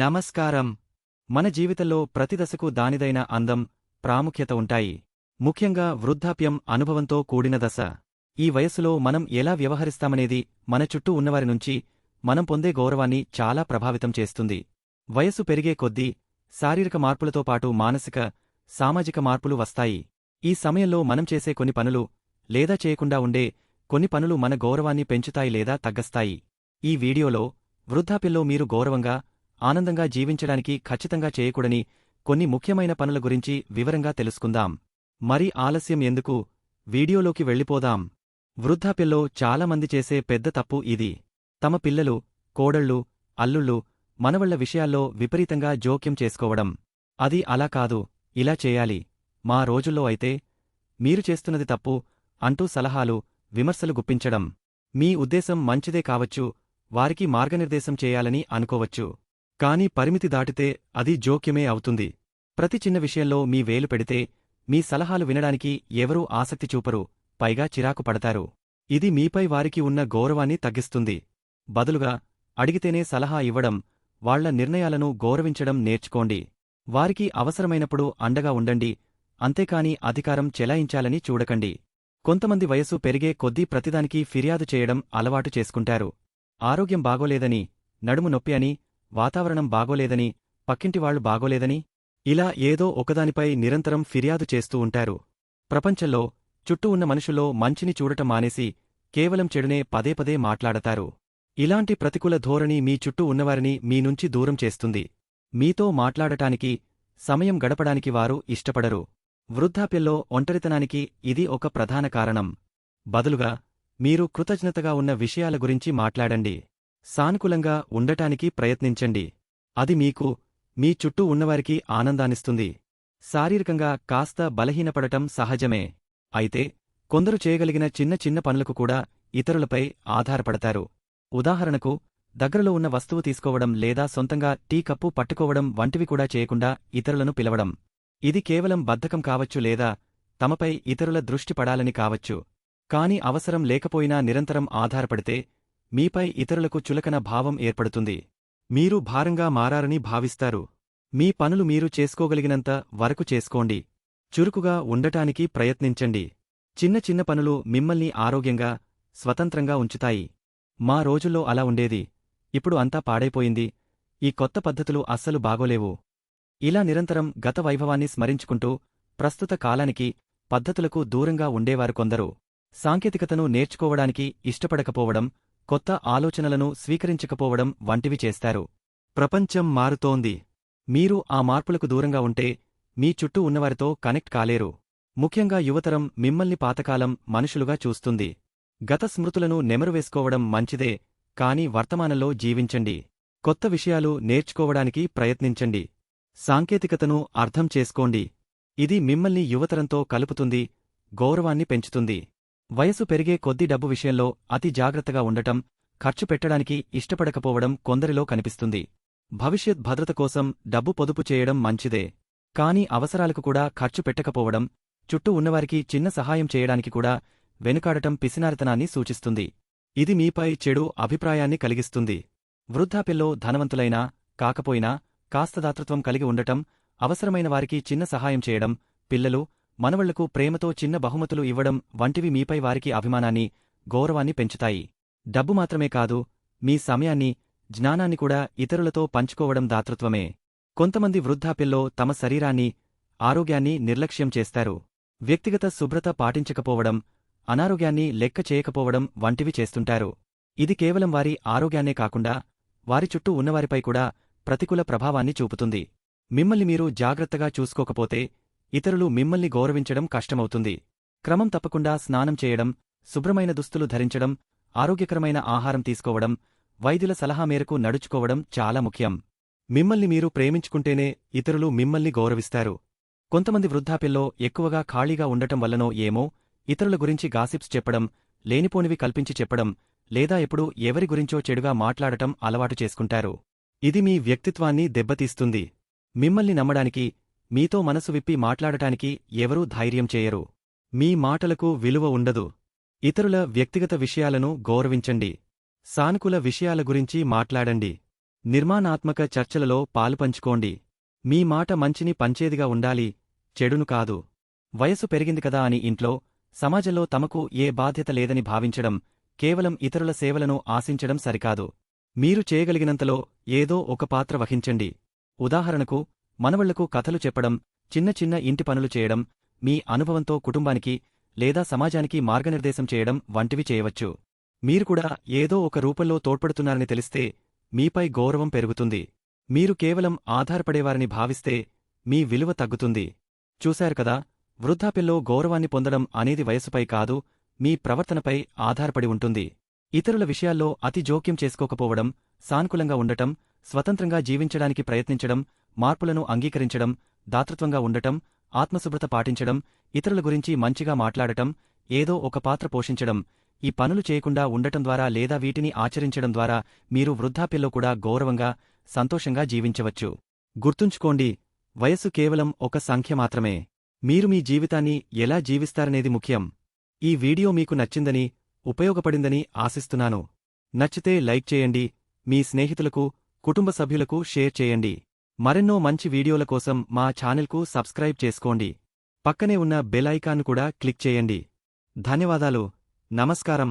నమస్కారం. మన జీవితంలో ప్రతి దశకు దానిదైన అందం ప్రాముఖ్యత ఉంటాయి. ముఖ్యంగా వృద్ధాప్యం అనుభవంతో కూడిన దశ. ఈ వయస్సులో మనం ఎలా వ్యవహరిస్తామనేది మన చుట్టూ ఉన్నవారి నుంచి మనం పొందే గౌరవాన్ని చాలా ప్రభావితం చేస్తుంది. వయసు పెరిగే కొద్దీ శారీరక మార్పులతో పాటు మానసిక సామాజిక మార్పులు వస్తాయి. ఈ సమయంలో మనం చేసే కొన్ని పనులు లేదా చేయకుండా ఉండే కొన్ని పనులు మన గౌరవాన్ని పెంచుతాయి లేదా తగ్గస్తాయి. ఈ వీడియోలో వృద్ధాప్యంలో మీరు గౌరవంగా ఆనందంగా జీవించడానికి ఖచ్చితంగా చేయకూడని కొన్ని ముఖ్యమైన పనుల గురించి వివరంగా తెలుసుకుందాం. మరి ఆలస్యం ఎందుకు? వీడియోలోకి వెళ్ళిపోదాం. వృద్ధాప్యంలో చాలామంది చేసే పెద్ద తప్పు ఇది. తమ పిల్లలు కోడళ్ళు అల్లుళ్ళు మనవళ్ళ విషయాల్లో విపరీతంగా జోక్యం చేసుకోవడం. అది అలా కాదు. ఇలా చేయాలి. మా రోజుల్లో అయితే మీరు చేస్తున్నది తప్పు అంటూ సలహాలు విమర్శలు గుప్పించడం. మీ ఉద్దేశం మంచిదే కావచ్చు. వారికి మార్గనిర్దేశం చేయాలని అనుకోవచ్చు. కాని పరిమితి దాటితే అది జోక్యమే అవుతుంది. ప్రతి చిన్న విషయంలో మీ వేలు పెడితే మీ సలహాలు వినడానికి ఎవరూ ఆసక్తి చూపరు పైగా చిరాకు పడతారు. ఇది మీపై వారికి ఉన్న గౌరవాన్ని తగ్గిస్తుంది. బదులుగా అడిగితేనే సలహా ఇవ్వడం వాళ్ళ నిర్ణయాలను గౌరవించడం నేర్చుకోండి. వారికి అవసరమైనప్పుడు అండగా ఉండండి అంతేకాని అధికారం చెలాయించాలని చూడకండి. కొంతమంది వయసు పెరిగే కొద్దీ ప్రతిదానికి ఫిర్యాదు చేయడం అలవాటు చేసుకుంటారు. ఆరోగ్యం బాగోలేదని నడుము నొప్పి అని వాతావరణం బాగోలేదని పక్కింటివాళ్ళు బాగోలేదని ఇలా ఏదో ఒకదానిపై నిరంతరం ఫిర్యాదు చేస్తూ ఉంటారు. ప్రపంచంలో చుట్టూ ఉన్న మనుషుల్లో మంచిని చూడటం మానేసి కేవలం చెడునే పదే పదే మాట్లాడతారు. ఇలాంటి ప్రతికూల ధోరణి మీ చుట్టూ ఉన్నవారిని మీ నుంచి దూరం చేస్తుంది. మీతో మాట్లాడటానికి సమయం గడపడానికి వారు ఇష్టపడరు. వృద్ధాప్యంలో ఒంటరితనానికి ఇది ఒక ప్రధాన కారణం. బదులుగా మీరు కృతజ్ఞతగా ఉన్న విషయాల గురించి మాట్లాడండి. సానుకూలంగా ఉండటానికి ప్రయత్నించండి. అది మీకు మీ చుట్టూ ఉన్నవారికి ఆనందాన్నిస్తుంది. శారీరకంగా కాస్త బలహీనపడటం సహజమే. అయితే కొందరు చేయగలిగిన చిన్న చిన్న పనులకు కూడా ఇతరులపై ఆధారపడతారు. ఉదాహరణకు దగ్గరలో ఉన్న వస్తువు తీసుకోవడం లేదా సొంతంగా టీ కప్పు పట్టుకోవడం వంటివి కూడా చేయకుండా ఇతరులను పిలవడం. ఇది కేవలం బద్ధకం కావచ్చు లేదా తమపై ఇతరుల దృష్టి పడాలని కావచ్చు. కాని అవసరం లేకపోయినా నిరంతరం ఆధారపడితే మీపై ఇతరులకు చులకన భావం ఏర్పడుతుంది. మీరు భారంగా మారారని భావిస్తారు. మీ పనులు మీరు చేసుకోగలిగినంత వరకు చేసుకోండి. చురుకుగా ఉండటానికి ప్రయత్నించండి. చిన్న చిన్న పనులు మిమ్మల్ని ఆరోగ్యంగా స్వతంత్రంగా ఉంచుతాయి. మా రోజుల్లో అలా ఉండేది. ఇప్పుడు అంతా పాడైపోయింది. ఈ కొత్త పద్ధతులు అస్సలు బాగోలేవు. ఇలా నిరంతరం గత వైభవాన్ని స్మరించుకుంటూ ప్రస్తుత కాలానికి పద్ధతులకు దూరంగా ఉండేవారు కొందరు. సాంకేతికతను నేర్చుకోవడానికి ఇష్టపడకపోవడం కొత్త ఆలోచనలను స్వీకరించకపోవడం వంటివి చేస్తారు. ప్రపంచం మారుతోంది. మీరు ఆ మార్పులకు దూరంగా ఉంటే మీ చుట్టూ ఉన్నవారితో కనెక్ట్ కాలేరు. ముఖ్యంగా యువతరం మిమ్మల్ని పాతకాలం మనుషులుగా చూస్తుంది. గత స్మృతులను నెమరువేసుకోవడం మంచిదే కాని వర్తమానంలో జీవించండి. కొత్త విషయాలు నేర్చుకోవడానికి ప్రయత్నించండి. సాంకేతికతను అర్థం చేసుకోండి. ఇది మిమ్మల్ని యువతరంతో కలుపుతుంది గౌరవాన్ని పెంచుతుంది. వయసు పెరిగే కొద్ది డబ్బు విషయంలో అతి జాగ్రత్తగా ఉండటం ఖర్చు పెట్టడానికి ఇష్టపడకపోవడం కొందరిలో కనిపిస్తుంది. భవిష్యత్ భద్రత కోసం డబ్బు పొదుపు చేయడం మంచిదే. కాని అవసరాలకు కూడా ఖర్చు పెట్టకపోవడం చుట్టూ ఉన్నవారికి చిన్న సహాయం చేయడానికి కూడా వెనుకాడటం పిసినారితనాన్ని సూచిస్తుంది. ఇది మీపై చెడు అభిప్రాయాన్ని కలిగిస్తుంది. వృద్ధాపిల్లో ధనవంతులైనా కాకపోయినా కాస్త దాతృత్వం కలిగి ఉండటం అవసరమైన వారికి చిన్న సహాయం చేయడం పిల్లలు మనవళ్ళకు ప్రేమతో చిన్న బహుమతులు ఇవ్వడం వంటివి మీపై వారికి అభిమానాన్ని గౌరవాన్ని పెంచుతాయి. డబ్బు మాత్రమే కాదు మీ సమయాన్ని జ్ఞానాన్ని కూడా ఇతరులతో పంచుకోవడం దాతృత్వమే. కొంతమంది వృద్ధాపిల్లో తమ శరీరాన్ని ఆరోగ్యాన్ని నిర్లక్ష్యం చేస్తారు. వ్యక్తిగత శుభ్రత పాటించకపోవడం అనారోగ్యాన్ని లెక్క చేయకపోవడం వంటివి చేస్తుంటారు. ఇది కేవలం వారి ఆరోగ్యాన్నే కాకుండా వారి చుట్టూ ఉన్నవారిపై కూడా ప్రతికూల ప్రభావాన్ని చూపుతుంది. మిమ్మల్ని మీరు జాగ్రత్తగా చూసుకోకపోతే ఇతరులు మిమ్మల్ని గౌరవించడం కష్టమవుతుంది. క్రమం తప్పకుండా స్నానం చేయడం శుభ్రమైన దుస్తులు ధరించడం ఆరోగ్యకరమైన ఆహారం తీసుకోవడం వైద్యుల సలహా మేరకు నడుచుకోవడం చాలా ముఖ్యం. మిమ్మల్ని మీరు ప్రేమించుకుంటేనే ఇతరులు మిమ్మల్ని గౌరవిస్తారు. కొంతమంది వృద్ధాప్యంలో ఎక్కువగా ఖాళీగా ఉండటం వల్లనో ఏమో ఇతరుల గురించి గాసిప్స్ చెప్పడం లేనిపోనివి కల్పించి చెప్పడం లేదా ఎప్పుడూ ఎవరి గురించో చెడుగా మాట్లాడటం అలవాటు చేసుకుంటారు. ఇది మీ వ్యక్తిత్వాన్ని దెబ్బతీస్తుంది. మిమ్మల్ని నమ్మడానికి మీతో మనసు విప్పి మాట్లాడటానికి ఎవరూ ధైర్యం చేయరు. మీ మాటలకు విలువ ఉండదు. ఇతరుల వ్యక్తిగత విషయాలను గౌరవించండి. సానుకూల విషయాల గురించి మాట్లాడండి. నిర్మాణాత్మక చర్చలలో పాలుపంచుకోండి. మీ మాట మంచిని పంచేదిగా ఉండాలి చెడును కాదు. వయసు పెరిగింది కదా అని ఇంట్లో సమాజంలో తమకు ఏ బాధ్యత లేదని భావించడం కేవలం ఇతరుల సేవలను ఆశించడం సరికాదు. మీరు చేయగలిగినంతలో ఏదో ఒక పాత్ర వహించండి. ఉదాహరణకు మనవళ్ళకు కథలు చెప్పడం చిన్న చిన్న ఇంటి పనులు చేయడం మీ అనుభవంతో కుటుంబానికి లేదా సమాజానికి మార్గనిర్దేశం చేయడం వంటివి చేయవచ్చు. మీరు కూడా ఏదో ఒక రూపంలో తోడ్పడుతున్నారని తెలిస్తే మీపై గౌరవం పెరుగుతుంది. మీరు కేవలం ఆధారపడేవారని భావిస్తే మీ విలువ తగ్గుతుంది. చూశారు కదా వృద్ధాప్యంలో గౌరవాన్ని పొందడం అనేది వయసుపై కాదు మీ ప్రవర్తనపై ఆధారపడి ఉంటుంది. ఇతరుల విషయాల్లో అతి జోక్యం చేసుకోకపోవడం సానుకూలంగా ఉండటం స్వతంత్రంగా జీవించడానికి ప్రయత్నించడం మార్పులను అంగీకరించడం దాతృత్వంగా ఉండటం ఆత్మశుభ్రత పాటించడం ఇతరుల గురించి మంచిగా మాట్లాడటం ఏదో ఒక పాత్ర పోషించడం ఈ పనులు చేయకుండా ఉండటం ద్వారా లేదా వీటిని ఆచరించడం ద్వారా మీరు వృద్ధాప్యంలో కూడా గౌరవంగా సంతోషంగా జీవించవచ్చు. గుర్తుంచుకోండి వయస్సు కేవలం ఒక సంఖ్య మాత్రమే. మీరు మీ జీవితాన్ని ఎలా జీవిస్తారనేది ముఖ్యం. ఈ వీడియో మీకు నచ్చిందని ఉపయోగపడిందని ఆశిస్తున్నాను. నచ్చితే లైక్ చేయండి మీ స్నేహితులకు కుటుంబ సభ్యులకు షేర్ చేయండి. మరెన్నో మంచి వీడియోల కోసం మా ఛానల్కు సబ్స్క్రైబ్ చేసుకోండి. పక్కనే ఉన్న బెల్ ఐకాన్ కూడా క్లిక్ చేయండి. ధన్యవాదాలు. నమస్కారం.